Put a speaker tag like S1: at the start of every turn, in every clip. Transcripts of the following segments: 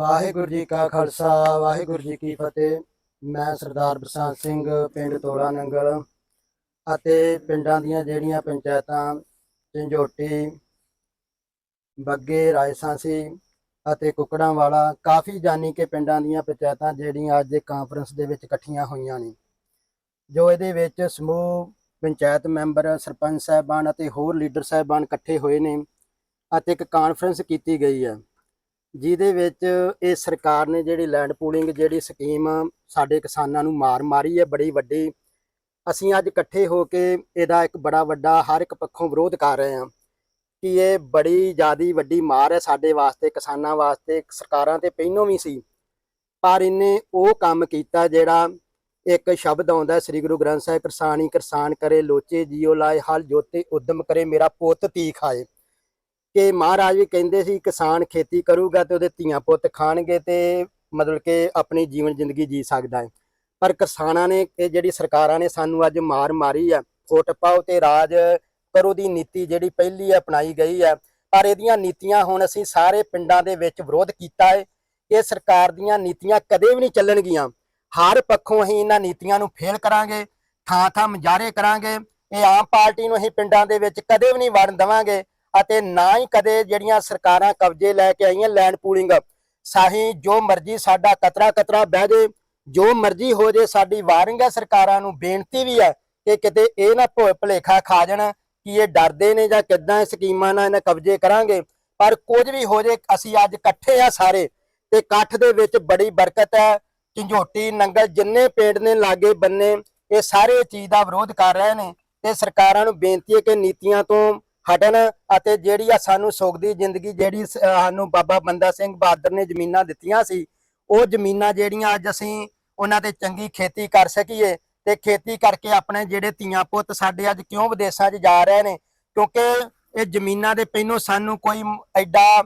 S1: ਵਾਹਿਗੁਰੂ ਜੀ ਕਾ ਖਾਲਸਾ, ਵਾਹਿਗੁਰੂ ਜੀ ਕੀ ਫਤਿਹ। ਮੈਂ ਸਰਦਾਰ ਬਸੰਤ ਸਿੰਘ, ਪਿੰਡ ਤੋੜਾ ਨੰਗਲ ਅਤੇ ਪਿੰਡਾਂ ਦੀਆਂ ਜਿਹੜੀਆਂ ਪੰਚਾਇਤਾਂ, ਝੰਜੋਟੀ, ਬੱਗੇ ਰਾਇਸਾਂਸੀ ਅਤੇ ਕੁਕੜਾਂ ਵਾਲਾ ਕਾਫੀ ਜਾਨੀ ਕਿ ਪਿੰਡਾਂ ਦੀਆਂ ਪੰਚਾਇਤਾਂ ਜਿਹੜੀਆਂ ਅੱਜ ਦੇ ਕਾਨਫਰੰਸ ਦੇ ਵਿੱਚ ਇਕੱਠੀਆਂ ਹੋਈਆਂ ਨੇ। ਜੋ ਇਹਦੇ ਵਿੱਚ ਸਮੂਹ, ਪੰਚਾਇਤ ਮੈਂਬਰ, ਸਰਪੰਚ ਸਾਹਿਬਾਨ ਅਤੇ ਹੋਰ ਲੀਡਰ ਸਾਹਿਬਾਨ ਇਕੱਠੇ ਹੋਏ ਨੇ ਅਤੇ ਇੱਕ ਕਾਨਫਰੰਸ ਕੀਤੀ ਗਈ ਹੈ। ਜਿਹਦੇ ਵਿੱਚ ਇਹ ਸਰਕਾਰ ਨੇ ਜਿਹੜੀ ਲੈਂਡ ਪੂਲਿੰਗ ਜਿਹੜੀ ਸਕੀਮ ਸਾਡੇ ਕਿਸਾਨਾਂ ਨੂੰ ਮਾਰ ਮਾਰੀ ਹੈ, ਬੜੀ ਵੱਡੀ। ਅਸੀਂ ਅੱਜ ਇਕੱਠੇ ਹੋ ਕੇ ਇਹਦਾ ਇੱਕ ਬੜਾ ਵੱਡਾ ਹਰ ਇੱਕ ਪੱਖੋਂ ਵਿਰੋਧ ਕਰ ਰਹੇ ਹਾਂ ਕਿ ਇਹ ਬੜੀ ਜ਼ਿਆਦੀ ਵੱਡੀ ਮਾਰ ਹੈ ਸਾਡੇ ਵਾਸਤੇ, ਕਿਸਾਨਾਂ ਵਾਸਤੇ, ਸਰਕਾਰਾਂ ਤੇ ਪਹਿਲੋਂ ਵੀ ਸੀ। ਪਰ ਇਹਨੇ ਉਹ ਕੰਮ ਕੀਤਾ ਜਿਹੜਾ ਇੱਕ ਸ਼ਬਦ ਆਉਂਦਾ ਸ੍ਰੀ ਗੁਰੂ ਗ੍ਰੰਥ ਸਾਹਿਬ ਕਿਰਸਾਨੀ ਕਿਰਸਾਨ ਕਰੇ, ਲੋਚੇ ਜੀਓ ਲਾਏ, ਹਲ ਜੋਤੇ, ਉਦਮ ਕਰੇ, ਮੇਰਾ ਪੁੱਤ ਤੀ ਖਾਏ। ਕਿ ਮਹਾਰਾਜ ਵੀ ਕਹਿੰਦੇ ਸੀ ਕਿਸਾਨ ਖੇਤੀ ਕਰੂਗਾ ਤੇ ਉਹਦੇ ਧੀਆਂ ਪੁੱਤ ਖਾਣਗੇ ਤੇ ਮਤਲਬ ਕਿ ਆਪਣੀ ਜੀਵਨ ਜ਼ਿੰਦਗੀ ਜੀ ਸਕਦਾ ਹੈ। ਪਰ ਕਿਸਾਨਾਂ ਨੇ ਇਹ ਜਿਹੜੀ ਸਰਕਾਰਾਂ ਨੇ ਸਾਨੂੰ ਅੱਜ ਮਾਰ ਮਾਰੀ ਹੈ ਫੁੱਟ ਪਾਓ ਤੇ ਰਾਜ ਕਰੋ ਦੀ ਨੀਤੀ ਜਿਹੜੀ ਪਹਿਲੀ ਅਪਣਾਈ ਗਈ ਹੈ ਪਰ ਇਹਦੀਆਂ ਨੀਤੀਆਂ ਹੁਣ ਅਸੀਂ ਸਾਰੇ ਪਿੰਡਾਂ ਦੇ ਵਿੱਚ ਵਿਰੋਧ ਕੀਤਾ ਹੈ। ਇਹ ਸਰਕਾਰ ਦੀਆਂ ਨੀਤੀਆਂ ਕਦੇ ਵੀ ਨਹੀਂ ਚੱਲਣਗੀਆਂ। ਹਰ ਪੱਖੋਂ ਅਸੀਂ ਇਹਨਾਂ ਨੀਤੀਆਂ ਨੂੰ ਫੇਲ ਕਰਾਂਗੇ ਥਾਂ ਥਾਂ ਮੁਜ਼ਾਹਰੇ ਕਰਾਂਗੇ, ਇਹ ਆਮ ਪਾਰਟੀ ਨੂੰ ਅਸੀਂ ਪਿੰਡਾਂ ਦੇ ਵਿੱਚ ਕਦੇ ਵੀ ਨਹੀਂ ਵੜਨ ਦੇਵਾਂਗੇ। ਅਤੇ ਨਾ ਹੀ ਕਦੇ ਜਿਹੜੀਆਂ ਸਰਕਾਰਾਂ ਕਬਜ਼ੇ ਲੈ ਕੇ ਆਈਆਂ ਲੈਂਡ ਪੂਲਿੰਗ। ਸਾਹੀ ਜੋ ਮਰਜ਼ੀ ਸਾਡਾ ਕਤਰਾ ਕਤਰਾ ਬਹਿ ਜੇ, ਜੋ ਮਰਜ਼ੀ ਹੋ ਜੇ, ਸਾਡੀ ਵਾਰਿੰਗ ਹੈ ਸਰਕਾਰਾਂ ਨੂੰ, ਬੇਨਤੀ ਵੀ ਹੈ ਕਿ ਕਿਤੇ ਇਹ ਨਾ ਭੁਲੇਖਾ ਖਾ ਜਾਣ ਕਿ ਇਹ ਡਰਦੇ ਨੇ ਜਾਂ ਕਿੱਦਾਂ ਸਕੀਮਾਂ ਨਾਲ ਇਹਨਾਂ ਕਬਜ਼ੇ ਕਰਾਂਗੇ। ਪਰ ਕੁਝ ਵੀ ਹੋ ਜੇ, ਅਸੀਂ ਅੱਜ ਇਕੱਠੇ ਆ ਸਾਰੇ ਤੇ ਇਕੱਠ ਦੇ ਵਿੱਚ ਬੜੀ ਬਰਕਤ ਹੈ। ਝੰਜੋਟੀ, ਨੰਗਲ ਜਿੰਨੇ ਪਿੰਡ ਨੇ, ਲਾਗੇ ਬੰਨੇ, ਇਹ ਸਾਰੇ ਚੀਜ਼ ਦਾ ਵਿਰੋਧ ਕਰ ਰਹੇ ਨੇ ਤੇ ਸਰਕਾਰਾਂ ਨੂੰ ਬੇਨਤੀ ਹੈ ਕਿ ਨੀਤੀਆਂ ਤੋਂ ਹਟਣ ਅਤੇ ਜਿਹੜੀ ਆ ਸਾਨੂੰ ਸੁੱਖ ਦੀ ਜ਼ਿੰਦਗੀ ਜਿਹੜੀ ਸਾਨੂੰ ਬਾਬਾ ਬੰਦਾ ਸਿੰਘ ਬਹਾਦਰ ਨੇ ਜ਼ਮੀਨਾਂ ਦਿੱਤੀਆਂ ਸੀ, ਉਹ ਜ਼ਮੀਨਾਂ ਜਿਹੜੀਆਂ ਅੱਜ ਅਸੀਂ ਉਹਨਾਂ ਤੇ ਚੰਗੀ ਖੇਤੀ ਕਰ ਸਕੀਏ ਤੇ ਖੇਤੀ ਕਰਕੇ ਆਪਣੇ ਜਿਹੜੇ ਧੀਆਂ ਪੁੱਤ ਸਾਡੇ ਅੱਜ ਕਿਉਂ ਵਿਦੇਸ਼ਾਂ 'ਚ ਜਾ ਰਹੇ ਨੇ, ਕਿਉਂਕਿ ਇਹ ਜ਼ਮੀਨਾਂ ਦੇ ਪਹਿਲੋਂ ਸਾਨੂੰ ਕੋਈ ਐਡਾ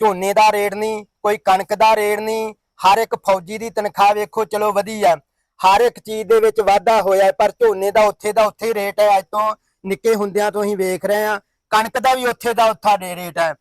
S1: ਝੋਨੇ ਦਾ ਰੇਟ ਨਹੀਂ, ਕੋਈ ਕਣਕ ਦਾ ਰੇਟ ਨਹੀਂ, ਹਰ ਇੱਕ ਫੌਜੀ ਦੀ ਤਨਖਾਹ ਵੇਖੋ ਚਲੋ ਵਧੀ ਆ ਹਰ ਇੱਕ ਚੀਜ਼ ਦੇ ਵਿੱਚ ਵਾਧਾ ਹੋਇਆ, ਪਰ ਝੋਨੇ ਦਾ ਉੱਥੇ ਦਾ ਉੱਥੇ ਰੇਟ ਹੈ, ਅੱਜ ਤੋਂ ਨਿੱਕੇ ਹੁੰਦਿਆਂ ਤੋਂ ਅਸੀਂ ਵੇਖ ਰਹੇ ਹਾਂ। ਕਣਕ ਦਾ ਵੀ ਉੱਥੇ ਦਾ ਉੱਥਾ ਦੇ ਰੇਟ ਹੈ।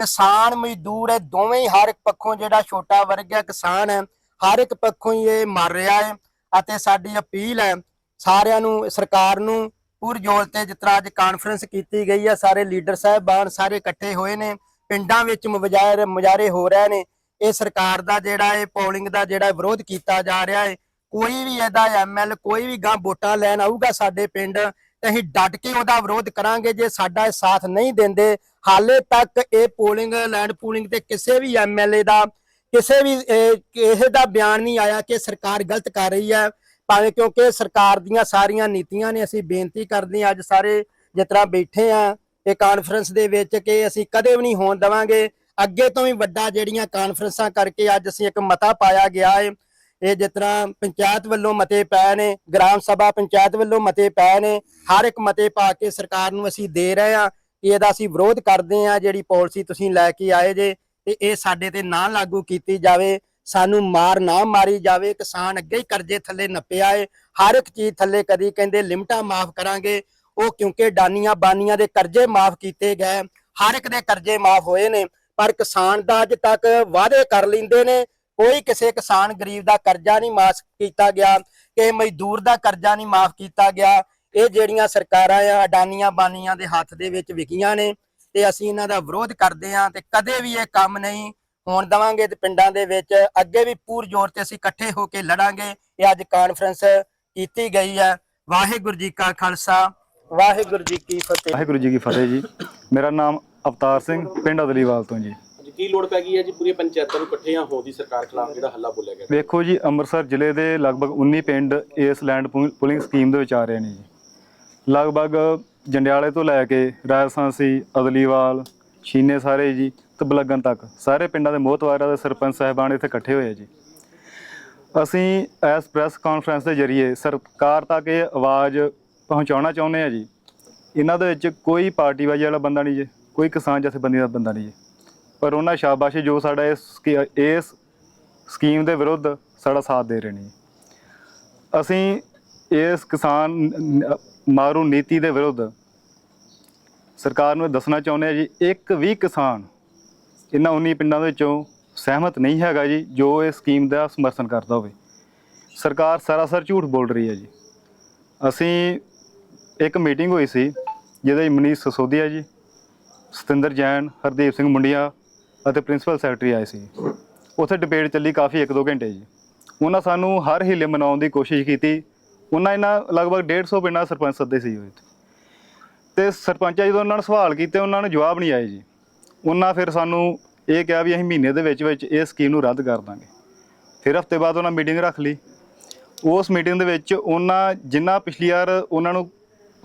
S1: ਕਿਸਾਨ ਮਜ਼ਦੂਰ ਹੈ, ਦੋਵੇਂ ਹੀ ਹਰ ਇੱਕ ਪੱਖੋਂ ਜਿਹੜਾ ਛੋਟਾ ਵਰਗ ਹੈ, ਕਿਸਾਨ ਹੈ, ਹਰ ਇੱਕ ਪੱਖੋਂ ਹੀ ਇਹ ਮਰ ਰਿਹਾ ਹੈ ਅਤੇ ਸਾਡੀ ਅਪੀਲ ਹੈ ਸਾਰਿਆਂ ਨੂੰ, ਸਰਕਾਰ ਨੂੰ ਪੁਰਜੋਰ ਤੇ ਜਿਸ ਅੱਜ ਕਾਨਫਰੰਸ ਕੀਤੀ ਗਈ ਹੈ, ਸਾਰੇ ਲੀਡਰ ਸਾਹਿਬਾਨ ਸਾਰੇ ਇਕੱਠੇ ਹੋਏ ਨੇ, ਪਿੰਡਾਂ ਵਿੱਚ ਮੁਜ਼ਾਹਰੇ ਮੁਜ਼ਾਹਰੇ ਹੋ ਰਹੇ ਨੇ, ਇਹ ਸਰਕਾਰ ਦਾ ਜਿਹੜਾ ਇਹ ਪੋਲਿੰਗ ਦਾ ਜਿਹੜਾ ਵਿਰੋਧ ਕੀਤਾ ਜਾ ਰਿਹਾ ਹੈ, ਕੋਈ ਵੀ ਇਹਦਾ ਐਮਐਲ ਕੋਈ ਵੀ ਗਾਂ ਵੋਟਾਂ ਲੈਣ ਆਊਗਾ ਸਾਡੇ ਪਿੰਡ ਤੇ ਅਸੀਂ ਡਟ ਕੇ ਉਹਦਾ ਵਿਰੋਧ ਕਰਾਂਗੇ ਜੇ ਸਾਡਾ ਇਹ ਸਾਥ ਨਹੀਂ ਦਿੰਦੇ। ਹਾਲੇ ਤੱਕ ਇਹ ਪੋਲਿੰਗ, ਲੈਂਡ ਪੂਲਿੰਗ ਤੇ ਕਿਸੇ ਵੀ ਐਮਐਲਏ ਦਾ, ਕਿਸੇ ਵੀ ਕਿਸੇ ਦਾ ਬਿਆਨ ਨਹੀਂ ਆਇਆ ਕਿ ਸਰਕਾਰ ਗਲਤ ਕਰ ਰਹੀ ਹੈ। ਭਾਵੇਂ ਕਿਉਂਕਿ ਸਰਕਾਰ ਦੀਆਂ ਸਾਰੀਆਂ ਨੀਤੀਆਂ ਨੇ, ਅਸੀਂ ਬੇਨਤੀ ਕਰਦੇ ਹਾਂ ਅੱਜ ਸਾਰੇ ਜਿਸ ਤਰ੍ਹਾਂ ਬੈਠੇ ਆ ਇਹ ਕਾਨਫਰੰਸ ਦੇ ਵਿੱਚ ਕਿ ਅਸੀਂ ਕਦੇ ਵੀ ਨਹੀਂ ਹੋਣ ਦੇਵਾਂਗੇ। ਅੱਗੇ ਤੋਂ ਵੀ ਵੱਡਾ ਜਿਹੜੀਆਂ ਕਾਨਫਰੰਸਾਂ ਕਰਕੇ ਅੱਜ ਅਸੀਂ ਇੱਕ ਮਤਾ ਪਾਇਆ ਗਿਆ ਹੈ ਇਹ ਜਿਸ ਤਰ੍ਹਾਂ ਪੰਚਾਇਤ ਵੱਲੋਂ ਮਤੇ ਪਏ ਨੇ, ਗ੍ਰਾਮ ਸਭਾ ਪੰਚਾਇਤ ਵੱਲੋਂ ਮਤੇ ਪਏ ਨੇ, ਹਰ ਇੱਕ ਮਤੇ ਪਾ ਕੇ ਸਰਕਾਰ ਨੂੰ ਅਸੀਂ ਦੇ ਰਹੇ ਹਾਂ ਇਹਦਾ ਅਸੀਂ ਵਿਰੋਧ ਕਰਦੇ ਹਾਂ, ਜਿਹੜੀ ਪਾਲਿਸੀ ਤੁਸੀਂ ਲੈ ਕੇ ਆਏ ਜੇ, ਤੇ ਇਹ ਸਾਡੇ ਤੇ ਨਾ ਲਾਗੂ ਕੀਤੀ ਜਾਵੇ, ਸਾਨੂੰ ਮਾਰ ਨਾ ਮਾਰੀ ਜਾਵੇ, ਕਿਸਾਨ ਅੱਗੇ ਹੀ ਕਰਜ਼ੇ ਥੱਲੇ ਨੱਪਿਆ ਏ, ਹਰ ਇੱਕ ਚੀਜ਼ ਥੱਲੇ ਕਦੀ ਕਹਿੰਦੇ ਲਿਮਟਾਂ ਮਾਫ ਕਰਾਂਗੇ, ਉਹ ਕਿਉਂਕਿ ਡਾਨੀਆਂ ਬਾਨੀਆਂ ਦੇ ਕਰਜ਼ੇ ਮਾਫ ਕੀਤੇ ਗਏ, ਹਰ ਇੱਕ ਦੇ ਕਰਜ਼ੇ ਮਾਫ ਹੋਏ ਨੇ, ਪਰ ਕਿਸਾਨ ਦਾ ਅੱਜ ਤੱਕ ਵਾਅਦੇ ਕਰ ਲੈਂਦੇ ਨੇ ਕੋਈ ਕਿਸੇ ਕਿਸਾਨ ਗਰੀਬ ਦਾ ਕਰਜ਼ਾ ਨਹੀਂ ਮਾਫ ਕੀਤਾ ਗਿਆ ਕਿ ਮਜ਼ਦੂਰ ਦਾ ਕਰਜ਼ਾ ਨਹੀਂ ਮਾਫ ਕੀਤਾ ਗਿਆ, ਇਹ ਜਿਹੜੀਆਂ ਸਰਕਾਰਾਂ ਆ, ਅਡਾਨੀਆਂ ਬਾਨੀਆਂ ਦੇ ਹੱਥ ਦੇ ਵਿੱਚ ਵਿਕੀਆਂ ਨੇ ਤੇ ਅਸੀਂ ਇਹਨਾਂ ਦਾ ਵਿਰੋਧ ਕਰਦੇ ਹਾਂ ਤੇ ਕਦੇ ਵੀ ਇਹ ਕੰਮ ਨਹੀਂ ਹੋਣ ਦਵਾਂਗੇ ਤੇ ਪਿੰਡਾਂ ਦੇ ਵਿੱਚ ਅੱਗੇ ਵੀ ਪੂਰ ਜ਼ੋਰ ਤੇ ਅਸੀਂ ਇਕੱਠੇ ਹੋ ਕੇ ਲੜਾਂਗੇ, ਇਹ ਅੱਜ ਕਾਨਫਰੰਸ ਕੀਤੀ ਗਈ ਹੈ। ਵਾਹਿਗੁਰੂ ਜੀ ਕਾ ਖਾਲਸਾ, ਵਾਹਿਗੁਰੂ ਜੀ ਕੀ ਫਤਿਹ।
S2: ਵਾਹਿਗੁਰੂ ਜੀ ਕੀ ਫਤਿਹ ਜੀ। ਮੇਰਾ ਨਾਮ ਅਵਤਾਰ ਸਿੰਘ, ਪਿੰਡ ਅਦਲੀਵਾਲ ਤੋਂ ਜੀ।
S3: ਕੀ ਲੋੜ ਪੈ ਗਈ ਹੈ ਜੀ ਪੂਰੀ ਪੰਚਾਇਤਾਂ ਨੂੰ ਇਕੱਠੀਆਂ ਹੋਣ ਦੀ ਸਰਕਾਰ ਖਿਲਾਫ ਜਿਹੜਾ ਹੱਲਾ ਬੋਲਿਆ ਗਿਆ?
S2: ਵੇਖੋ ਜੀ, ਅੰਮ੍ਰਿਤਸਰ ਜ਼ਿਲ੍ਹੇ ਦੇ ਲਗਭਗ 19 ਪਿੰਡ ਇਸ ਲੈਂਡ ਪੁਲਿੰਗ ਸਕੀਮ ਦੇ ਵਿੱਚ ਆ ਰਹੇ ਨੇ ਜੀ। ਲਗਭਗ ਜੰਡਿਆਲੇ ਤੋਂ ਲੈ ਕੇ ਰਾਜਸਾਂਸੀ, ਅਦਲੀਵਾਲ, ਛੀਨੇ ਸਾਰੇ ਜੀ, ਤੇ ਬਲਗਨ ਤੱਕ ਸਾਰੇ ਪਿੰਡਾਂ ਦੇ ਮੋਹਤਵਾਰਾਂ ਦੇ ਸਰਪੰਚ ਸਾਹਿਬਾਨ ਇੱਥੇ ਇਕੱਠੇ ਹੋਏ ਆ ਜੀ। ਅਸੀਂ ਇਸ ਪ੍ਰੈਸ ਕਾਨਫਰੰਸ ਦੇ ਜ਼ਰੀਏ ਸਰਕਾਰ ਤੱਕ ਇਹ ਆਵਾਜ਼ ਪਹੁੰਚਾਉਣਾ ਚਾਹੁੰਦੇ ਆ ਜੀ। ਇਹਨਾਂ ਦੇ ਵਿੱਚ ਕੋਈ ਪਾਰਟੀਬਾਜ਼ੀ ਵਾਲਾ ਬੰਦਾ ਨਹੀਂ ਜੀ, ਕੋਈ ਕਿਸਾਨ ਜਥੇਬੰਦੀ ਦਾ ਬੰਦਾ ਨਹੀਂ ਜੀ। ਪਰ ਉਹਨਾਂ ਸ਼ਾਬਾਸ਼ੀ ਜੋ ਸਾਡਾ ਇਸ ਸਕੀ- ਇਸ ਸਕੀਮ ਦੇ ਵਿਰੁੱਧ ਸਾਡਾ ਸਾਥ ਦੇ ਰਹੇ ਨੇ। ਅਸੀਂ ਇਸ ਕਿਸਾਨ ਨ- ਮਾਰੂ ਨੀਤੀ ਦੇ ਵਿਰੁੱਧ ਸਰਕਾਰ ਨੂੰ ਇਹ ਦੱਸਣਾ ਚਾਹੁੰਦੇ ਹਾਂ ਜੀ, ਇੱਕ ਵੀ ਕਿਸਾਨ ਇਹਨਾਂ 19 ਪਿੰਡਾਂ ਦੇ ਵਿੱਚੋਂ ਸਹਿਮਤ ਨਹੀਂ ਹੈਗਾ ਜੀ, ਜੋ ਇਸ ਸਕੀਮ ਦਾ ਸਮਰਥਨ ਕਰਦਾ ਹੋਵੇ। ਸਰਕਾਰ ਸਰਾਸਰ ਝੂਠ ਬੋਲ ਰਹੀ ਹੈ ਜੀ। ਅਸੀਂ ਇੱਕ ਮੀਟਿੰਗ ਹੋਈ ਸੀ, ਜਿਹਦੇ ਵਿੱਚ ਮਨੀਸ਼ ਸਸੋਦੀਆ ਜੀ, ਸਤਿੰਦਰ ਜੈਨ, ਹਰਦੀਪ ਸਿੰਘ ਮੁੰਡੀਆਂ ਅਤੇ ਪ੍ਰਿੰਸੀਪਲ ਸੈਕਟਰੀ ਆਏ ਸੀ। ਉੱਥੇ ਡਿਬੇਟ ਚੱਲੀ ਕਾਫੀ 1-2 ਘੰਟੇ ਜੀ। ਉਹਨਾਂ ਸਾਨੂੰ ਹਰ ਹੀਲੇ ਮਨਾਉਣ ਦੀ ਕੋਸ਼ਿਸ਼ ਕੀਤੀ। ਉਹਨਾਂ ਇਹਨਾਂ ਲਗਭਗ 150 ਪਿੰਡਾਂ ਸਰਪੰਚ ਸੱਦੇ ਸੀ ਉਹ ਤੇ ਸਰਪੰਚਾਂ ਜਦੋਂ ਉਹਨਾਂ ਨੂੰ ਸਵਾਲ ਕੀਤੇ, ਉਹਨਾਂ ਨੂੰ ਜਵਾਬ ਨਹੀਂ ਆਏ ਜੀ। ਉਹਨਾਂ ਫਿਰ ਸਾਨੂੰ ਇਹ ਕਿਹਾ ਵੀ ਅਸੀਂ ਮਹੀਨੇ ਦੇ ਵਿੱਚ ਵਿੱਚ ਇਹ ਸਕੀਮ ਨੂੰ ਰੱਦ ਕਰ ਦਾਂਗੇ। ਫਿਰ ਹਫ਼ਤੇ ਬਾਅਦ ਉਹਨਾਂ ਮੀਟਿੰਗ ਰੱਖ ਲਈ। ਉਸ ਮੀਟਿੰਗ ਦੇ ਵਿੱਚ ਉਹਨਾਂ ਜਿੰਨਾ ਪਿਛਲੀ ਵਾਰ ਉਹਨਾਂ ਨੂੰ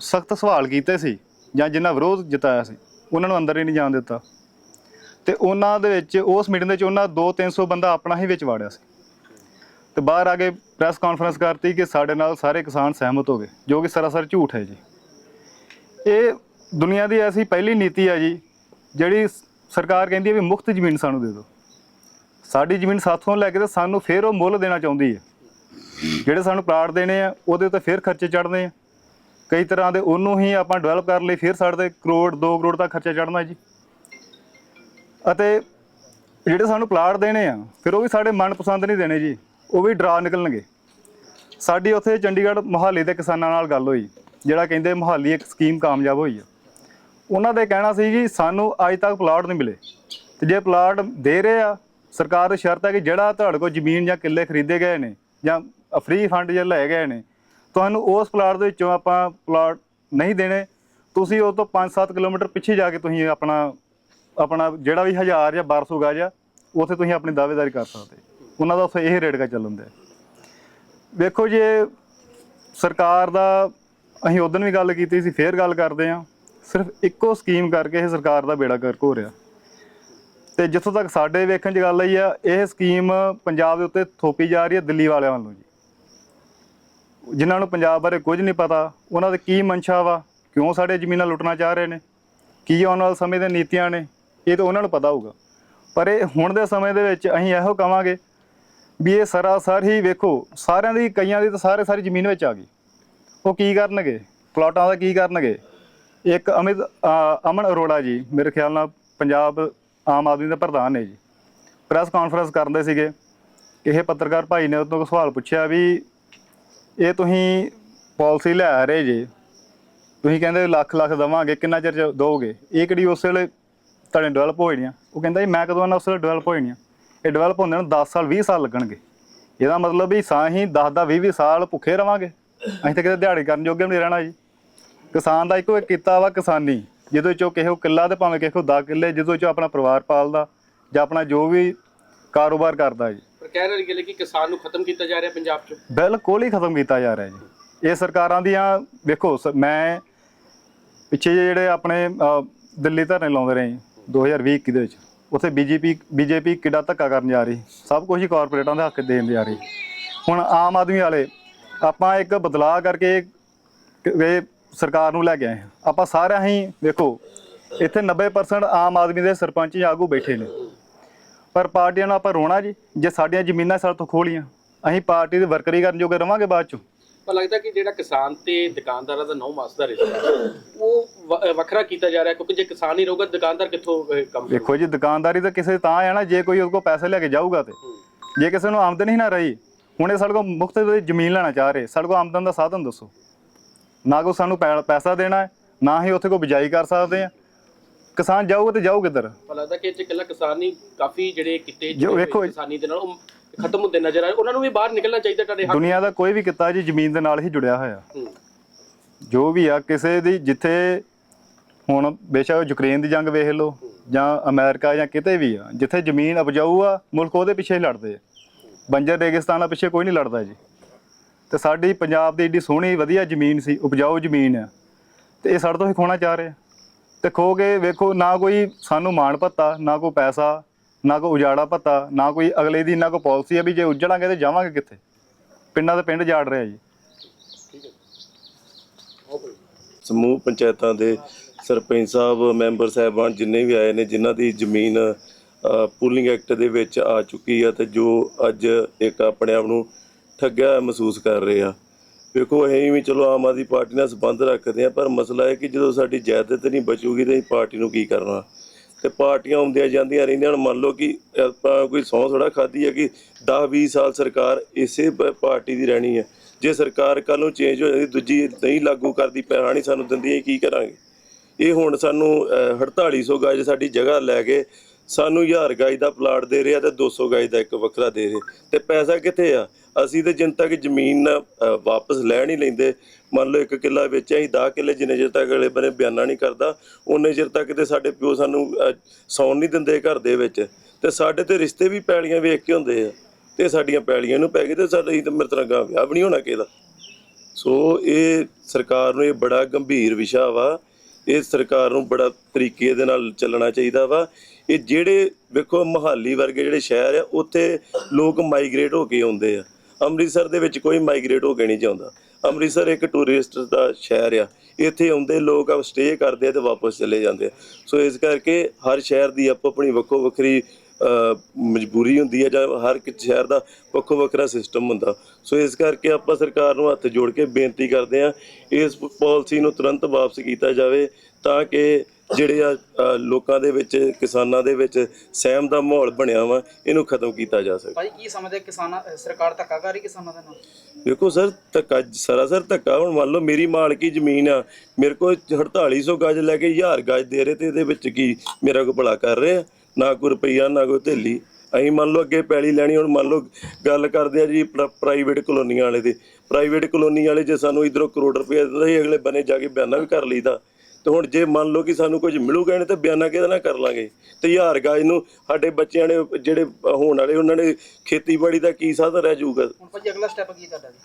S2: ਸਖਤ ਸਵਾਲ ਕੀਤੇ ਸੀ ਜਾਂ ਜਿੰਨਾ ਵਿਰੋਧ ਜਤਾਇਆ ਸੀ, ਉਹਨਾਂ ਨੂੰ ਅੰਦਰ ਹੀ ਨਹੀਂ ਜਾਣ ਦਿੱਤਾ। ਤੇ ਉਹਨਾਂ ਦੇ ਵਿੱਚ, ਉਸ ਮੀਟਿੰਗ ਦੇ ਵਿੱਚ ਉਹਨਾਂ 2-300 ਬੰਦਾ ਆਪਣਾ ਹੀ ਵਿੱਚ ਵਾੜਿਆ ਸੀ। ਤੇ ਬਾਹਰ ਆ ਕੇ ਪ੍ਰੈਸ ਕਾਨਫਰੰਸ ਕਰਤੀ ਕਿ ਸਾਡੇ ਨਾਲ ਸਾਰੇ ਕਿਸਾਨ ਸਹਿਮਤ ਹੋ ਗਏ, ਜੋ ਕਿ ਸਰਾਸਰ ਝੂਠ ਹੈ ਜੀ। ਇਹ ਦੁਨੀਆ ਦੀ ਐਸੀ ਪਹਿਲੀ ਨੀਤੀ ਹੈ ਜੀ, ਜਿਹੜੀ ਸਰਕਾਰ ਕਹਿੰਦੀ ਹੈ ਵੀ ਮੁਫਤ ਜ਼ਮੀਨ ਸਾਨੂੰ ਦੇ ਦਿਓ। ਸਾਡੀ ਜ਼ਮੀਨ ਸਾਥੋਂ ਲੈ ਕੇ ਤੇ ਸਾਨੂੰ ਫੇਰ ਉਹ ਮੁੱਲ ਦੇਣਾ ਚਾਹੁੰਦੀ ਹੈ। ਜਿਹੜੇ ਸਾਨੂੰ ਪਲਾਟ ਦੇਣੇ ਆ, ਉਹਦੇ ਉੱਤੇ ਫੇਰ ਖਰਚੇ ਚੜਨੇ ਆ। ਕਈ ਤਰ੍ਹਾਂ ਦੇ ਉਹਨੂੰ ਹੀ ਆਪਾਂ ਡਿਵੈਲਪ ਕਰਨ ਲਈ ਫੇਰ ਸਾਡੇ ਤੇ ਕਰੋੜ 2 ਕਰੋੜ ਦਾ ਖਰਚਾ ਚੜਨਾ ਜੀ। ਅਤੇ ਜਿਹੜੇ ਸਾਨੂੰ ਪਲਾਟ ਦੇਣੇ ਆ, ਫਿਰ ਉਹ ਵੀ ਸਾਡੇ ਮਨਪਸੰਦ ਨਹੀਂ ਦੇਣੇ ਜੀ, ਉਹ ਵੀ ਡਰਾ ਨਿਕਲਣਗੇ। ਸਾਡੀ ਉੱਥੇ ਚੰਡੀਗੜ੍ਹ ਮੁਹਾਲੀ ਦੇ ਕਿਸਾਨਾਂ ਨਾਲ ਗੱਲ ਹੋਈ, ਜਿਹੜਾ ਕਹਿੰਦੇ ਮੁਹਾਲੀ ਇੱਕ ਸਕੀਮ ਕਾਮਯਾਬ ਹੋਈ ਆ। ਉਹਨਾਂ ਦਾ ਕਹਿਣਾ ਸੀ ਜੀ, ਸਾਨੂੰ ਅੱਜ ਤੱਕ ਪਲਾਟ ਨਹੀਂ ਮਿਲੇ। ਤੇ ਜੇ ਪਲਾਟ ਦੇ ਰਹੇ ਆ, ਸਰਕਾਰ ਦੀ ਸ਼ਰਤ ਹੈ ਕਿ ਜਿਹੜਾ ਤੁਹਾਡੇ ਕੋਲ ਜ਼ਮੀਨ ਜਾਂ ਕਿੱਲੇ ਖਰੀਦੇ ਗਏ ਨੇ, ਜਾਂ ਫ੍ਰੀ ਫੰਡ ਜੇ ਲੈ ਗਏ ਨੇ, ਤੁਹਾਨੂੰ ਉਸ ਪਲਾਟ ਦੇ ਵਿੱਚੋਂ ਆਪਾਂ ਪਲਾਟ ਨਹੀਂ ਦੇਣੇ। ਤੁਸੀਂ ਉਹ ਤੋਂ 5-7 ਕਿਲੋਮੀਟਰ ਪਿੱਛੇ ਜਾ ਕੇ ਤੁਸੀਂ ਆਪਣਾ ਆਪਣਾ ਜਿਹੜਾ ਵੀ 1000 ਜਾਂ 1200 ਗਾਜ ਆ, ਉੱਥੇ ਤੁਸੀਂ ਆਪਣੀ ਦਾਅਵੇਦਾਰੀ ਕਰ ਸਕਦੇ। ਉਹਨਾਂ ਦਾ ਉੱਥੇ ਇਹ ਰੇਟ ਕਾ ਚੱਲਣ ਦਿਆ। ਵੇਖੋ ਜੀ ਸਰਕਾਰ ਦਾ, ਅਸੀਂ ਉਦੋਂ ਵੀ ਗੱਲ ਕੀਤੀ ਸੀ, ਫੇਰ ਗੱਲ ਕਰਦੇ ਆ ਸਿਰਫ ਇੱਕੋ ਸਕੀਮ ਕਰਕੇ ਇਹ ਸਰਕਾਰ ਦਾ ਬੇੜਾ ਗਰਕ ਹੋ ਰਿਹਾ। ਤੇ ਜਿੱਥੋਂ ਤੱਕ ਸਾਡੇ ਵੇਖਣ 'ਚ ਗੱਲ ਆਈ ਆ, ਇਹ ਸਕੀਮ ਪੰਜਾਬ ਦੇ ਉੱਤੇ ਥੋਪੀ ਜਾ ਰਹੀ ਹੈ ਦਿੱਲੀ ਵਾਲਿਆਂ ਵੱਲੋਂ ਜੀ। ਜਿਨ੍ਹਾਂ ਨੂੰ ਪੰਜਾਬ ਬਾਰੇ ਕੁਝ ਨਹੀਂ ਪਤਾ, ਉਹਨਾਂ ਦੇ ਕੀ ਮਨਸ਼ਾ ਵਾ, ਕਿਉਂ ਸਾਡੇ ਜ਼ਮੀਨਾਂ ਲੁੱਟਣਾ ਚਾਹ ਰਹੇ ਨੇ, ਕੀ ਆਉਣ ਵਾਲੇ ਸਮੇਂ ਦੇ ਨੀਤੀਆਂ ਨੇ ਇਹ ਤਾਂ ਉਹਨਾਂ ਨੂੰ ਪਤਾ ਹੋਊਗਾ। ਪਰ ਇਹ ਹੁਣ ਦੇ ਸਮੇਂ ਦੇ ਵਿੱਚ ਅਸੀਂ ਇਹੋ ਕਵਾਂਗੇ ਵੀ ਇਹ ਸਰਾਸਰ ਹੀ ਵੇਖੋ, ਸਾਰਿਆਂ ਦੀ ਕਈਆਂ ਦੀ ਤਾਂ ਸਾਰੇ ਸਾਰੀ ਜ਼ਮੀਨ ਵਿੱਚ ਆ ਗਈ। ਉਹ ਕੀ ਕਰਨਗੇ? ਪਲਾਟਾਂ ਦਾ ਕੀ ਕਰਨਗੇ? ਇੱਕ ਅਮਿਤ ਅਮਨ ਅਰੋੜਾ ਜੀ, ਮੇਰੇ ਖਿਆਲ ਨਾਲ ਪੰਜਾਬ ਆਮ ਆਦਮੀ ਦੇ ਪ੍ਰਧਾਨ ਨੇ ਜੀ। ਪ੍ਰੈਸ ਕਾਨਫਰੰਸ ਕਰਦੇ ਸੀਗੇ ਕਿਸੇ ਪੱਤਰਕਾਰ ਭਾਈ ਨੇ ਉਹ ਤੋਂ ਸਵਾਲ ਪੁੱਛਿਆ ਵੀ ਇਹ ਤੁਸੀਂ ਪਾਲਿਸੀ ਲੈ ਰਹੇ ਜੇ, ਤੁਸੀਂ ਕਹਿੰਦੇ ਲੱਖ ਲੱਖ ਦਵਾਂਗੇ, ਕਿੰਨਾ ਚਿਰ ਚ ਦੋਗੇ? ਇਹ ਕਿਹੜੀ ਉਸ ਵੇਲੇ ਤੁਹਾਡੇ ਡਿਵੈਲਪ ਹੋ ਜਾਣੀਆਂ। ਉਹ ਕਹਿੰਦਾ ਜੀ ਮੈਂ ਕਦੋਂ ਆਣਾ ਉਸ ਵੇਲੇ ਡਿਵੈਲਪ ਹੋ ਜਾਣੀਆਂ। ਇਹ ਡਿਵੈਲਪ ਹੁੰਦੇ ਨੂੰ 10 ਸਾਲ 20 ਸਾਲ ਲੱਗਣਗੇ। ਇਹਦਾ ਮਤਲਬ ਵੀ ਸਾਂ ਹੀ 10 ਦਾ 20 20 ਸਾਲ ਭੁੱਖੇ ਰਵਾਂਗੇ। ਅਸੀਂ ਤਾਂ ਕਿਤੇ ਦਿਹਾੜੀ ਕਰਨ ਜੋਗੇ ਵੀ ਨਹੀਂ ਰਹਿਣਾ ਜੀ। ਕਿਸਾਨ ਦਾ ਇੱਕੋ ਇੱਕ ਕੀਤਾ ਵਾ ਕਿਸਾਨੀ। ਜਿਹਦੇ ਚੋਂ ਕਿਸੇ ਕੋ ਕਿੱਲਾ ਤੇ ਭਾਵੇਂ ਕਿਸੇ ਕੋ 10 ਕਿੱਲੇ ਜਿਹਦੇ ਚੋਂ ਆਪਣਾ ਪਰਿਵਾਰ ਪਾਲਦਾ ਜਾਂ ਆਪਣਾ ਜੋ ਵੀ ਕਾਰੋਬਾਰ ਕਰਦਾ ਜੀ।
S3: ਪਰ ਕਹਿ ਰਹੀ ਹੈ ਕਿ ਕਿਸਾਨ ਨੂੰ ਖਤਮ ਕੀਤਾ ਜਾ ਰਿਹਾ ਪੰਜਾਬ 'ਚ।
S2: ਬਿਲਕੁਲ ਹੀ ਖਤਮ ਕੀਤਾ ਜਾ ਰਿਹਾ ਜੀ। ਇਹ ਸਰਕਾਰਾਂ ਦੀਆਂ ਵੇਖੋ ਮੈਂ ਪਿੱਛੇ ਜਿਹੇ ਜਿਹੜੇ ਆਪਣੇ ਦਿੱਲੀ ਧਰਨੇ ਲਾਉਂਦੇ ਰਹੇ ਜੀ, 2020 21 ਦੇ ਵਿੱਚ। ਉੱਥੇ ਬੀਜੇਪੀ ਬੀਜੇਪੀ ਕਿੱਡਾ ਧੱਕਾ ਕਰਨ ਜਾ ਰਹੀ। ਸਭ ਕੁਝ ਹੀ ਕਾਰਪੋਰੇਟਾਂ ਦੇ ਹੱਕ ਦੇਣ ਜਾ ਰਹੀ। ਹੁਣ ਆਮ ਆਦਮੀ ਵਾਲੇ ਆਪਾਂ ਇੱਕ ਬਦਲਾਅ ਕਰਕੇ ਇਹ ਸਰਕਾਰ ਨੂੰ ਲੈ ਕੇ ਆਏ ਹਾਂ। ਆਪਾਂ ਸਾਰਿਆਂ ਹੀ ਵੇਖੋ ਇੱਥੇ 90% ਆਮ ਆਦਮੀ ਦੇ ਸਰਪੰਚ ਜਾਂ ਆਗੂ ਬੈਠੇ ਨੇ। ਪਰ ਪਾਰਟੀਆਂ ਨੂੰ ਆਪਾਂ ਰੋਣਾ ਜੀ ਜੇ ਸਾਡੀਆਂ ਜ਼ਮੀਨਾਂ ਸਾਡੇ ਤੋਂ ਖੋਲੀਆਂ ਅਸੀਂ ਪਾਰਟੀ ਦੇ ਵਰਕਰੀ ਕਰਨ ਜੋਗੇ ਰਵਾਂਗੇ ਬਾਅਦ ਚੋਂ।
S3: ਪਰ ਲੱਗਦਾ ਕਿ ਜਿਹੜਾ ਕਿਸਾਨ ਤੇ ਦੁਕਾਨਦਾਰਾਂ ਦਾ ਨੌ ਮਾਸ ਦਾ ਰਿਸ਼ਤਾ ਉਹ ਵੱਖਰਾ ਕੀਤਾ ਜਾ ਰਿਹਾ ਕਿਉਂਕਿ ਜੇ ਕਿਸਾਨ ਨਹੀਂ ਰਹੂਗਾ ਦੁਕਾਨਦਾਰ ਕਿੱਥੋਂ ਕੰਮ ਕਰੂਗਾ?
S2: ਵੇਖੋ ਜੀ ਦੁਕਾਨਦਾਰੀ ਤਾਂ ਕਿਸੇ ਤਾਂ ਨਾ ਜੇ ਕੋਈ ਉਹਦੇ ਕੋਲ ਪੈਸੇ ਲੈ ਕੇ ਜਾਊਗਾ ਤੇ। ਜੇ ਕਿਸੇ ਨੂੰ ਆਮਦਨ ਹੀ ਨਾ ਰਹੀ ਹੁਣ ਇਹ ਸਾਡੇ ਕੋਲ ਮੁਫਤ ਦੀ ਜ਼ਮੀਨ ਲੈਣਾ ਚਾਹ ਰਹੇ ਸਾਡੇ ਕੋਲ ਆਮਦਨ ਦਾ ਸਾਧਨ ਦੱਸੋ। ਨਾ ਕੋ ਸਾਨੂੰ ਪੈ- ਪੈਸਾ ਦੇਣਾ ਹੈ ਨਾ ਹੀ ਉੱਥੇ ਕੋਈ ਬਿਜਾਈ ਕਰ ਸਕਦੇ ਆ। ਕਿਸਾਨ ਜਾਊਗਾ ਤੇ ਜਾਊ ਕਿੱਧਰ?
S3: ਲੱਗਦਾ ਕਿ ਇਹ 'ਚ ਇਕੱਲਾ ਕਿਸਾਨ ਨਹੀਂ ਕਾਫੀ ਜਿਹੜੇ ਕਿਤੇ
S2: ਜੋ
S3: ਹੋਏ
S2: ਵੇਖੋ-
S3: ਕਿਸਾਨੀ ਦੇ ਨਾਲ ਉਹ ਖਤਮ ਹੁੰਦੇ ਨਜ਼ਰ ਆ ਰਹੇ ਉਹਨਾਂ ਨੂੰ ਵੀ ਬਾਹਰ ਨਿਕਲਣਾ ਚਾਹੀਦਾ ਤੁਹਾਡੇ ਹੱਕ
S2: ਦੁਨੀਆ ਦਾ ਕੋਈ ਵੀ ਕਿੱਤਾ ਜੀ ਜ਼ਮੀਨ ਦੇ ਨਾਲ ਹੀ ਜੁੜਿਆ ਹੋਇਆ।
S3: ਹੂੰ।
S2: ਜੋ ਵੀ ਆ ਕਿਸੇ ਦੀ ਜਿੱਥੇ ਹੁਣ ਬੇਸ਼ੱਕ ਯੂਕਰੇਨ ਦੀ ਜੰਗ ਵੇਖ ਲਓ ਜਾਂ ਅਮਰੀਕਾ ਜਾਂ ਕਿਤੇ ਵੀ ਆ, ਜਿੱਥੇ ਜ਼ਮੀਨ ਉਪਜਾਊ ਆ, ਮੁਲਕ ਉਹਦੇ ਪਿੱਛੇ ਹੀ ਲੜਦੇ ਆ। ਬੰਜਰ ਰੇਗਿਸਤਾਨਾਂ ਪਿੱਛੇ ਕੋਈ ਨਹੀਂ ਲੜਦਾ ਜੀ। ਤੇ ਸਾਡੀ ਪੰਜਾਬ ਦੀ ਏਡੀ ਸੋਹਣੀ ਵਧੀਆ ਜ਼ਮੀਨ ਸੀ, ਉਪਜਾਊ ਜ਼ਮੀਨ ਆ। ਤੇ ਇਹ ਸਾਡੇ ਤੋਂ ਹੀ ਖੋਣਾ ਚਾਹ ਰਹੇ। ਆ ਤੇ ਖੋ ਕੇ ਵੇਖੋ, ਨਾ ਕੋਈ ਸਾਨੂੰ ਮਾਣ ਭੱਤਾ, ਨਾ ਕੋਈ ਪੈਸਾ, ਨਾ ਕੋਈ ਉਜਾੜਾ ਭੱਤਾ, ਨਾ ਕੋਈ ਅਗਲੇ ਦੀ, ਨਾ ਕੋਈ ਪਾਲਿਸੀ ਆ ਵੀ ਜੇ ਉੱਜੜਾਂਗੇ ਤੇ ਜਾਵਾਂਗੇ ਕਿੱਥੇ? ਪਿੰਡਾਂ ਦੇ ਪਿੰਡ ਜਾੜ ਰਿਹਾ ਜੀ।
S4: ਸਮੂਹ ਪੰਚਾਇਤਾਂ ਦੇ ਸਰਪੰਚ ਸਾਹਿਬ, ਮੈਂਬਰ ਸਾਹਿਬਾਨ ਜਿੰਨੇ ਵੀ ਆਏ ਨੇ, ਜਿਨ੍ਹਾਂ ਦੀ ਜ਼ਮੀਨ ਪੂਲਿੰਗ ਐਕਟ ਦੇ ਵਿੱਚ ਆ ਚੁੱਕੀ ਆ ਤੇ ਜੋ ਅੱਜ ਇੱਕ ਆਪਣੇ ਆਪ ਨੂੰ ਠੱਗਿਆ ਮਹਿਸੂਸ ਕਰ ਰਹੇ ਆ। ਵੇਖੋ, ਅਸੀਂ ਵੀ ਚਲੋ ਆਮ ਆਦਮੀ ਪਾਰਟੀ ਨਾਲ ਸੰਬੰਧ ਰੱਖਦੇ ਆ, ਪਰ ਮਸਲਾ ਹੈ ਕਿ ਜਦੋਂ ਸਾਡੀ ਜਾਇਦਾਦ ਨਹੀਂ ਬਚੂਗੀ ਤਾਂ ਅਸੀਂ ਪਾਰਟੀ ਨੂੰ ਕੀ ਕਰਨਾ? ਤੇ ਪਾਰਟੀਆਂ ਆਉਂਦੀਆਂ ਜਾਂਦੀਆਂ ਰਹਿੰਦੀਆਂ ਹੁਣ ਮੰਨ ਲਓ ਕਿ ਆਪਾਂ ਕੋਈ ਸਹੁੰ ਥੋੜਾ ਖਾਦੀ ਹੈ ਕਿ 10 20 ਸਾਲ ਸਰਕਾਰ ਇਸੇ ਪ- ਪਾਰਟੀ ਦੀ ਰਹਿਣੀ ਹੈ ਜੇ ਸਰਕਾਰ ਕੱਲ ਨੂੰ ਚੇਂਜ ਹੋ ਜਾਂਦੀ, ਦੂਜੀ ਨਹੀਂ ਲਾਗੂ ਕਰਦੀ, ਪੈਸਾ ਨਹੀਂ ਸਾਨੂੰ ਦਿੰਦੀ, ਅਸੀਂ ਕੀ ਕਰਾਂਗੇ? ਇਹ ਹੁਣ ਸਾਨੂੰ ਅਹ, 4800 ਗਜ ਸਾਡੀ ਜਗ੍ਹਾ ਲੈ ਕੇ ਸਾਨੂੰ 1000 ਗਜ ਦਾ ਪਲਾਟ ਦੇ ਰਿਹਾ ਤੇ 200 ਗਜ ਦਾ ਇੱਕ ਵੱਖਰਾ ਦੇ ਰਿਹਾ। ਤੇ ਪੈਸਾ ਕਿੱਥੇ ਆ? ਅਸੀਂ ਤੇ ਜਿੰਨ ਤੱਕ ਜ਼ਮੀਨ ਵਾਪਸ ਲੈ ਨਹੀਂ ਲੈਂਦੇ। ਮੰਨ ਲਓ ਇੱਕ ਕਿੱਲਾ ਵੇਚਿਆ ਅਸੀਂ 10 ਕਿੱਲੇ ਜਿੰਨੇ ਚਿਰ ਤੱਕ ਅਗਲੇ ਬੰਨੇ ਬਿਆਨਾ ਨਹੀਂ ਕਰਦਾ ਉਹਨੇ ਚਿਰ ਤੱਕ ਤੇ ਸਾਡੇ ਪਿਓ ਸਾਨੂੰ ਅਹ, ਸੌਣ ਨਹੀਂ ਦਿੰਦੇ ਘਰ ਦੇ ਵਿੱਚ। ਤੇ ਸਾਡੇ ਤੇ ਰਿਸ਼ਤੇ ਵੀ ਪੈਲੀਆਂ ਵੇਖ ਕੇ ਹੁੰਦੇ ਆ ਤੇ ਸਾਡੀਆਂ ਪੈਲੀਆਂ ਨੂੰ ਪੈ ਗਏ ਤੇ ਸਾਡੇ ਤਾਂ ਮੇਰੇ ਤਰ੍ਹਾਂ ਗਾਂ ਵਿਆਹ ਵੀ ਨਹੀਂ ਹੋਣਾ ਕਿਹਦਾ ਸੋ ਇਹ ਸਰਕਾਰ ਨੂੰ ਇਹ ਬੜਾ ਗੰਭੀਰ ਵਿਸ਼ਾ ਵਾ ਇਹ ਸਰਕਾਰ ਨੂੰ ਬੜਾ ਤਰੀਕੇ ਦੇ ਨਾਲ ਚੱਲਣਾ ਚਾਹੀਦਾ ਵਾ। ਇਹ ਜਿਹੜੇ ਵੇਖੋ ਮਹਾਲੀ ਵਰਗੇ ਜਿਹੜੇ ਸ਼ਹਿਰ ਆ, ਉੱਥੇ ਲੋਕ ਮਾਈਗ੍ਰੇਟ ਹੋ ਕੇ ਆਉਂਦੇ ਆ। ਅੰਮ੍ਰਿਤਸਰ ਦੇ ਵਿੱਚ ਕੋਈ ਮਾਈਗ੍ਰੇਟ ਹੋ ਕੇ ਨਹੀਂ ਜਾਂਦਾ। ਅੰਮ੍ਰਿਤਸਰ ਇੱਕ ਟੂਰਿਸਟ ਦਾ ਸ਼ਹਿਰ ਆ। ਇੱਥੇ ਆਉਂਦੇ ਲੋਕ ਆ ਸਟੇ ਕਰਦੇ ਆ ਤੇ ਵਾਪਸ ਚਲੇ ਜਾਂਦੇ ਆ। ਸੋ ਇਸ ਕਰਕੇ ਹਰ ਸ਼ਹਿਰ ਦੀ ਆਪੋ ਆਪਣੀ ਵੱਖੋ ਵੱਖਰੀ ਮਜਬੂਰੀ ਹੁੰਦੀ ਹੈ ਜਾਂ ਹਰ ਇੱਕ ਸ਼ਹਿਰ ਦਾ ਵੱਖੋ ਵੱਖਰਾ ਸਿਸਟਮ ਹੁੰਦਾ। ਸੋ ਇਸ ਕਰਕੇ ਆਪਾਂ ਸਰਕਾਰ ਨੂੰ ਹੱਥ ਜੋੜ ਕੇ ਬੇਨਤੀ ਕਰਦੇ ਹਾਂ ਇਸ ਪਾਲਿਸੀ ਨੂੰ ਤੁਰੰਤ ਵਾਪਸ ਕੀਤਾ ਜਾਵੇ ਤਾਂ ਕਿ ਜਿਹੜੇ ਆ ਲੋਕਾਂ ਦੇ ਵਿੱਚ ਕਿਸਾਨਾਂ ਦੇ ਵਿੱਚ ਸਹਿਮ ਦਾ ਮਾਹੌਲ ਬਣਿਆ ਵਾ ਇਹਨੂੰ ਖਤਮ ਕੀਤਾ ਜਾ ਸਕੇ।
S5: ਭਾਈ ਕੀ ਸਮਝਦੇ ਕਿਸਾਨਾਂ ਸਰਕਾਰ ਧੱਕਾ ਕਰ ਰਹੀ ਕਿਸਾਨਾਂ ਦੇ ਨਾਲ?
S4: ਦੇਖੋ ਸਰ ਧੱਕਾ ਸਰਾਸਰ ਧੱਕਾ ਹੁਣ ਮੰਨ ਲਓ ਮੇਰੀ ਮਾਲਕੀ ਜ਼ਮੀਨ ਆ ਮੇਰੇ ਕੋਲ 4800 ਗਜ ਲੈ ਕੇ 1000 ਗਜ ਦੇ ਰਹੇ ਤੇ ਇਹਦੇ ਵਿੱਚ ਕੀ ਮੇਰਾ ਕੋਈ ਭਲਾ ਕਰ ਰਹੇ? ਆ ਨਾ ਕੋਈ ਰੁਪਈਆ ਨਾ ਕੋਈ ਥੇਲੀ ਅਸੀਂ ਮੰਨ ਲਓ ਅੱਗੇ ਪੈਲੀ ਲੈਣੀ ਹੁਣ ਮੰਨ ਲਓ ਗੱਲ ਕਰਦੇ ਆ ਜੀ ਪ੍ਰਾਈਵੇਟ ਕਲੋਨੀਆਂ ਵਾਲੇ ਦੇ। ਪ੍ਰਾਈਵੇਟ ਕਲੋਨੀ ਵਾਲੇ ਜੇ ਸਾਨੂੰ ਇਧਰੋਂ ਕਰੋੜ ਰੁਪਏ ਦਿੰਦੇ ਸੀ ਅਗਲੇ ਬੰਨੇ ਜਾ ਕੇ ਬਿਆਨਾ ਵੀ ਕਰ ਲਈਦਾ। ਤੇ ਹੁਣ ਜੇ ਮੰਨ ਲਓ ਕਿ ਸਾਨੂੰ ਕੁਝ ਮਿਲੂਗਾ ਨਹੀਂ ਤੇ ਬਿਆਨਾ ਕਿਹਦੇ ਨਾਲ ਕਰ ਲਾਂਗੇ? ਤੇ ਹਜ਼ਾਰ ਗਜ ਨੂੰ ਸਾਡੇ ਬੱਚਿਆਂ ਨੇ ਜਿਹੜੇ ਹੋਣ ਵਾਲੇ ਉਹਨਾਂ ਨੇ ਖੇਤੀਬਾੜੀ ਦਾ ਕੀ ਸਾਧਨ ਰਹਿ ਜਾਊਗਾ?
S5: ਹੁਣ ਭਾਜੀ ਅਗਲਾ ਸਟੈਪ ਕੀ ਤੁਹਾਡਾ ਜੀ?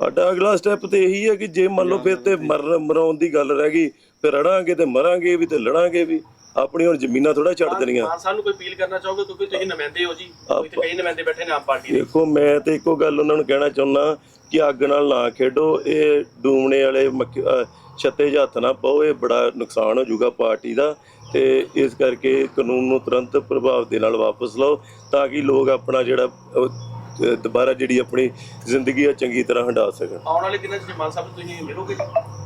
S4: ਸਾਡਾ ਅਗਲਾ ਸਟੈਪ ਤੇ ਇਹੀ ਹੈ ਕਿ ਜੇ ਮੰਨ ਲਓ ਫਿਰ ਤੇ ਮਰਨ ਮਰਾਉਣ ਦੀ ਗੱਲ ਰਹਿ ਗਈ ਫਿਰ ਰੜਾਂਗੇ ਤੇ ਮਰਾਂਗੇ ਵੀ ਤੇ ਲੜਾਂਗੇ ਵੀ। ਆਪਣੀ ਹੁਣ ਜ਼ਮੀਨਾਂ ਥੋੜਾ ਛੱਡ ਦੇਣੀਆਂ
S3: ਮਾਨ ਸਾਹਿਬ ਨੂੰ ਕੋਈ ਅਪੀਲ ਕਰਨਾ ਚਾਹੋਗੇ? ਕਿਉਂਕਿ ਤੁਸੀਂ ਨੁਮਾਇੰਦੇ ਹੋ ਜੀ। ਕੋਈ ਤੇ ਕਈ ਨੁਮਾਇੰਦੇ ਬੈਠੇ ਨੇ ਆਮ ਪਾਰਟੀ ਦੇ।
S4: ਦੇਖੋ ਮੈਂ ਤੇ ਇੱਕੋ ਗੱਲ ਉਹਨਾਂ ਨੂੰ ਕਹਿਣਾ ਚਾਹੁੰਦਾ ਕਿ ਅੱਗ ਨਾਲ ਨਾ ਖੇਡੋ। ਇਹ ਡੂਮਣੇ ਵਾਲੇ ਅਹ ਛੱਤੇ ਹੱਥ ਨਾ ਪਾਓ ਇਹ ਬੜਾ ਨੁਕਸਾਨ ਹੋ ਜਾਊਗਾ ਪਾਰਟੀ ਦਾ। ਤੇ ਇਸ ਕਰਕੇ ਕਾਨੂੰਨ ਨੂੰ ਤੁਰੰਤ ਪ੍ਰਭਾਵ ਦੇ ਨਾਲ ਵਾਪਸ ਲਓ ਤਾਂ ਕਿ ਲੋਕ ਆਪਣਾ ਜਿਹੜਾ ਉਹ, ਅਹ ਦੁਬਾਰਾ ਜਿਹੜੀ ਆਪਣੀ ਜ਼ਿੰਦਗੀ ਆ ਚੰਗੀ ਤਰ੍ਹਾਂ ਹੰਡਾ ਸਕਣ।
S3: ਆਉਣ ਵਾਲੇ ਦਿਨਾਂ 'ਚ ਜੇ ਮਾਨ ਸਾਹਿਬ ਨੂੰ ਤੁਸੀਂ ਮਿਲੋਗੇ? ਜੀ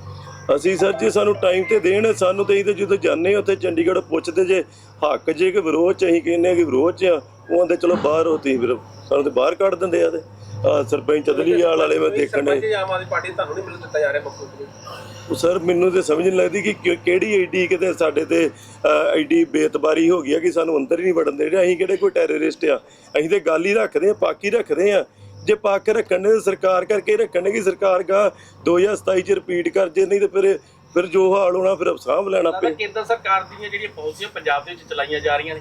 S4: ਅਸੀਂ ਸਰ ਜੇ ਸਾਨੂੰ ਟਾਈਮ ਤੇ ਦੇਣ ਸਾਨੂੰ ਤੇ ਅਸੀਂ ਤੇ ਜਦੋਂ ਜਾਂਦੇ ਉੱਥੇ ਚੰਡੀਗੜ੍ਹ ਪੁੱਛਦੇ ਜੇ ਹੱਕ ਜੇ ਕਿ ਵਿਰੋਧ ਚ ਅਸੀਂ ਕਹਿੰਦੇ ਹਾਂ ਕਿ ਵਿਰੋਧ ਚ ਆ ਉਹ ਆਂਦੇ ਚਲੋ ਬਾਹਰ ਹੋ ਤੁਸੀਂ ਫਿਰ ਸਾਨੂੰ ਤੇ ਬਾਹਰ ਕੱਢ ਦਿੰਦੇ ਆ ਤੇ। ਆਹ ਸਰਪੰਚ ਅਦਲੀਵਾਲ ਵਾਲੇ ਮੈਂ ਦੇਖਣ।
S3: ਸਰਪੰਚ ਆਮ ਆਦਮੀ ਪਾਰਟੀ ਤੁਹਾਨੂੰ ਨਹੀਂ ਮਿਲ ਦਿੱਤਾ ਜਾ ਰਿਹਾ ਮੁੱਖ ਮੰਤਰੀ
S4: ਉਹ ਸਰ ਮੈਨੂੰ ਤੇ ਸਮਝ ਨਹੀਂ ਲੱਗਦੀ ਕਿ ਕਿ- ਕਿਹੜੀ ਆਈਡੀ ਕਿਤੇ ਸਾਡੇ ਤੇ ਆਈਡੀ ਬੇਤਬਾਰੀ ਹੋ ਗਈ ਆ ਕਿ ਸਾਨੂੰ ਅੰਦਰ ਹੀ ਨਹੀਂ ਵੜਨ ਦੇ ਰਹੇ ਅਸੀਂ ਕਿਹੜੇ ਕੋਈ ਟੈਰਰਿਸਟ ਆ? ਅਸੀਂ ਤੇ ਗੱਲ ਹੀ ਰੱਖਦੇ ਆ ਪਾਕੀ ਰੱਖਦੇ ਆ ਜੇ ਪਾ ਕੇ ਰੱਖਣ ਤਾਂ ਸਰਕਾਰ ਕਰਕੇ ਰੱਖਣ ਨੇ ਕਿ ਸਰਕਾਰ ਗਾ 2027 ਚ ਰਿਪੀਟ ਕਰ ਜੇ ਨਹੀਂ ਤੇ ਫਿਰ ਫਿਰ ਜੋ ਹਾਲ ਹੋਣਾ ਫਿਰ ਸਾਂਭ ਲੈਣਾ ਪਏ
S3: ਕੇਂਦਰ ਸਰਕਾਰ ਦੀਆਂ ਜਿਹੜੀਆਂ ਪਾਲਿਸੀਆਂ ਪੰਜਾਬ ਦੇ ਵਿੱਚ ਚਲਾਈਆਂ ਜਾ ਰਹੀਆਂ ਨੇ?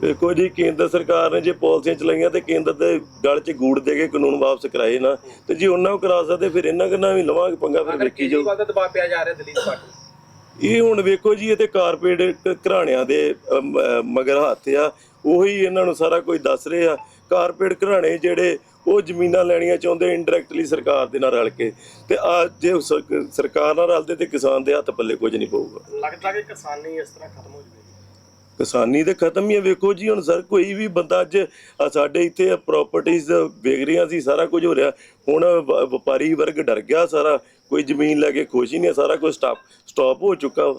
S4: ਵੇਖੋ ਜੀ ਕੇਂਦਰ ਸਰਕਾਰ ਨੇ ਜੇ ਪਾਲਿਸੀਆਂ ਚਲਾਈਆਂ ਤੇ ਕੇਂਦਰ ਦੇ ਗਲ 'ਚ ਗੂੜ ਦੇ ਕੇ ਕਾਨੂੰਨ ਵਾਪਸ ਕਰਾਏ ਨਾ ਤੇ ਜੇ ਉਹਨਾਂ ਨੂੰ ਕਰਾ ਸਕਦੇ ਫਿਰ ਇਹਨਾਂ ਕਿੰਨਾ ਵੀ ਲਵਾਂਗੇ ਪੰਗਾ ਫਿਰ ਵੇਖੀ ਜਾਊ।
S3: ਕੇਜਰੀਵਾਲ ਦਾ ਦਬਾਅ ਪਿਆ ਜਾ ਰਿਹਾ ਦਿੱਲੀ ਦੀ ਪਾਰਟੀ
S4: ਇਹ ਹੁਣ ਵੇਖੋ ਜੀ ਇਹ ਤੇ ਕਾਰਪੋਰੇਟ ਘਰਾਣਿਆਂ ਦੇ ਮਗਰ ਹੱਥ ਆ ਉਹੀ ਇਹਨਾਂ ਨੂੰ ਸਾਰਾ ਕੁਝ ਦੱਸ ਰਹੇ। ਆ ਕਾਰਪੋਰੇਟ ਘਰਾਣੇ ਜਿਹੜੇ ਉਹ ਜ਼ਮੀਨਾਂ ਲੈਣੀਆਂ ਚਾਹੁੰਦੇ ਇਨਡਾਇਰੈਕਟਲੀ ਸਰਕਾਰ ਦੇ ਨਾਲ ਰਲ ਕੇ। ਤੇ ਆ ਜੇ ਸਰਕਾਰ ਨਾਲ ਰਲਦੇ ਤੇ ਕਿਸਾਨ ਦੇ ਹੱਥ ਪੱਲੇ ਕੁਝ ਨਹੀਂ ਪਊਗਾ।
S3: ਲੱਗਦਾ ਕਿ ਕਿਸਾਨੀ ਇਸ ਤਰ੍ਹਾਂ ਖਤਮ ਹੋ ਜਾਵੇਗੀ।
S4: ਕਿਸਾਨੀ ਤੇ ਖਤਮ ਹੀ ਹੈ ਵੇਖੋ ਜੀ ਹੁਣ ਸਰ ਕੋਈ ਵੀ ਬੰਦਾ ਅੱਜ ਸਾਡੇ ਇੱਥੇ ਪ੍ਰਾਪਰਟੀਆਂ ਵੇਚ ਰਹੀਆਂ ਸੀ ਸਾਰਾ ਕੁਝ ਹੋ ਰਿਹਾ। ਹੁਣ ਵਪਾਰੀ ਵਰਗ ਡਰ ਗਿਆ ਸਾਰਾ। ਕੋਈ ਜ਼ਮੀਨ ਲੈ ਕੇ ਖੁਸ਼ ਹੀ ਨਹੀਂ ਸਾਰਾ ਕੁਝ ਸਟਾਪ ਸਟਾਪ ਹੋ ਚੁੱਕਾ